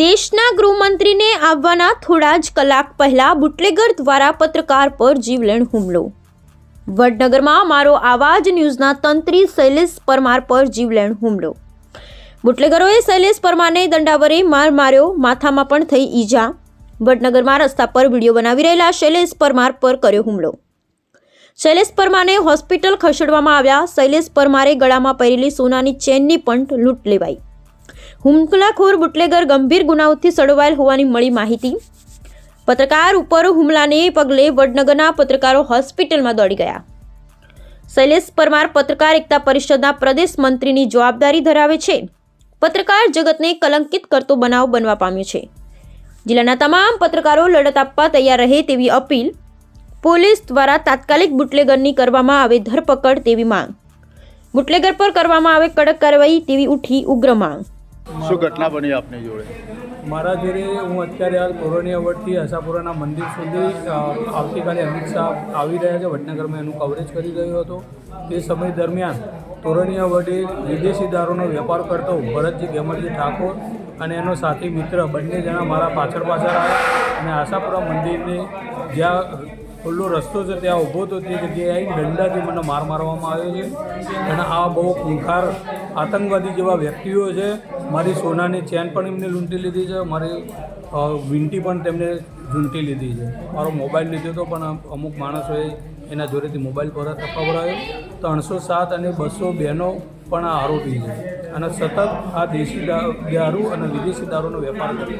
દેશના ગૃહમંત્રીને આવવાના થોડા જ કલાક પહેલા બુટલેગર દ્વારા પત્રકાર પર જીવલેણ હુમલો. વડનગરમાં મારો આવાજ ન્યૂઝના તંત્રી શૈલેષ પરમાર પર જીવલેણ હુમલો. બુટલેગરોએ શૈલેષ પરમારને દંડાવરે માર માર્યો, માથામાં પણ થઈ ઈજા. વડનગરમાં રસ્તા પર વીડિયો બનાવી રહેલા શૈલેષ પરમાર પર કર્યો હુમલો. શૈલેષ પરમારને હોસ્પિટલ ખસેડવામાં આવ્યા. શૈલેષ પરમારે ગળામાં પહેરેલી સોનાની ચેનની પણ લૂંટ લેવાઈ. હુમલાખોર બુટલેગર ગંભીર ગુનાઓથી સડવાયેલ હોવાની મળી માહિતી. પત્રકાર ઉપર હુમલાને પગલે વડનગરના પત્રકારો હોસ્પિટલમાં દોડી ગયા. શૈલેષ પરમાર પત્રકાર એકતા પરિષદના પ્રદેશ મંત્રીની જવાબદારી ધરાવે છે. પત્રકાર જગતને કલંકિત કરતો બનાવ બનવા પામ્યો છે. જિલ્લાના તમામ પત્રકારો લડત આપવા તૈયાર રહે તેવી અપીલ પોલીસ દ્વારા તાત્કાલિક બુટલેગરની કરવામાં આવે ધરપકડ તેવી માંગ. બુટલેગર પર કરવામાં આવે કડક કાર્યવાહી તેવી ઉઠી ઉગ્ર માંગ. શું ઘટના બની આપની જોડે? મારા જોડે હું અત્યારે હાલ કોરોની અવડથી આશાપુરાના મંદિર સુધી આવતીકાલે અમિત શાહ આવી રહ્યા છે. વડનગરમાં એનું કવરેજ કરી રહ્યો હતો. તે સમય દરમિયાન તોરણીયા વડે વિદેશી દારૂનો વેપાર કરતો ભરતજી ગેમરજી ઠાકોર અને એનો સાથી મિત્ર બંને જણા મારા પાછળ પાછળ આવ્યા અને આશાપુરા મંદિરની જ્યાં ખુલ્લો રસ્તો છે, ત્યાં ઊભો હતો, તે જગ્યાએ દંડાથી મને માર મારવામાં આવ્યો છે. અને આ બહુ ખૂંખાર આતંકવાદી જેવા વ્યક્તિઓ છે. મારી સોનાની ચેન પણ એમને લૂંટી લીધી છે. મારી વિંટી પણ તેમને ઝૂંટી લીધી છે. મારો મોબાઈલ લીધો હતો પણ અમુક માણસોએ એના જોડેથી મોબાઈલ પર અપાવડાયો ત્રણસો સાત અને બસો બેનો પણ આ આરોપી છે. અને સતત આ દેશી દારૂ અને વિદેશી દારૂનો વેપાર કરે